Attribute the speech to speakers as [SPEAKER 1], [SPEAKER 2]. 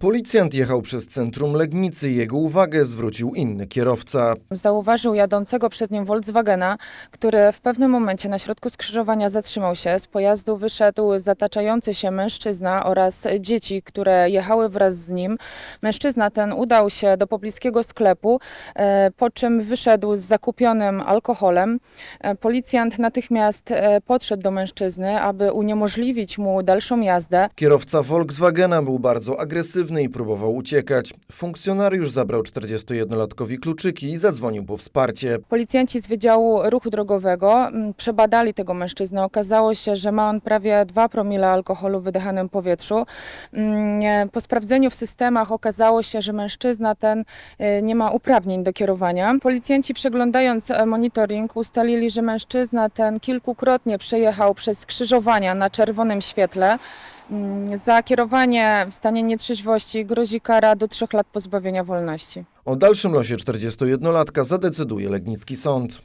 [SPEAKER 1] Policjant jechał przez centrum Legnicy. Jego uwagę zwrócił inny kierowca.
[SPEAKER 2] Zauważył jadącego przed nim Volkswagena, który w pewnym momencie na środku skrzyżowania zatrzymał się. Z pojazdu wyszedł zataczający się mężczyzna oraz dzieci, które jechały wraz z nim. Mężczyzna ten udał się do pobliskiego sklepu, e, po czym wyszedł z zakupionym alkoholem. E, Policjant natychmiast e, podszedł do mężczyzny, aby uniemożliwić mu dalszą jazdę.
[SPEAKER 1] Kierowca Volkswagena był bardzo agresywny i próbował uciekać. Funkcjonariusz zabrał 41-latkowi kluczyki i zadzwonił po wsparcie.
[SPEAKER 2] Policjanci z Wydziału Ruchu Drogowego mm, przebadali tego mężczyznę. Okazało się, że ma on prawie 2 promile alkoholu w wydychanym powietrzu. Mm, e, Po sprawdzeniu w systemach okazało się, że mężczyzna ten e, nie ma uprawnień do kierowania. Policjanci przeglądając e, monitoring ustalili, że mężczyzna ten kilkukrotnie przejechał przez skrzyżowania na czerwonym świetle. Mm, Za kierowanie w stanie nietrzeźwości grozi kara do 3 lat pozbawienia wolności.
[SPEAKER 1] O dalszym losie 41-latka zadecyduje Legnicki Sąd.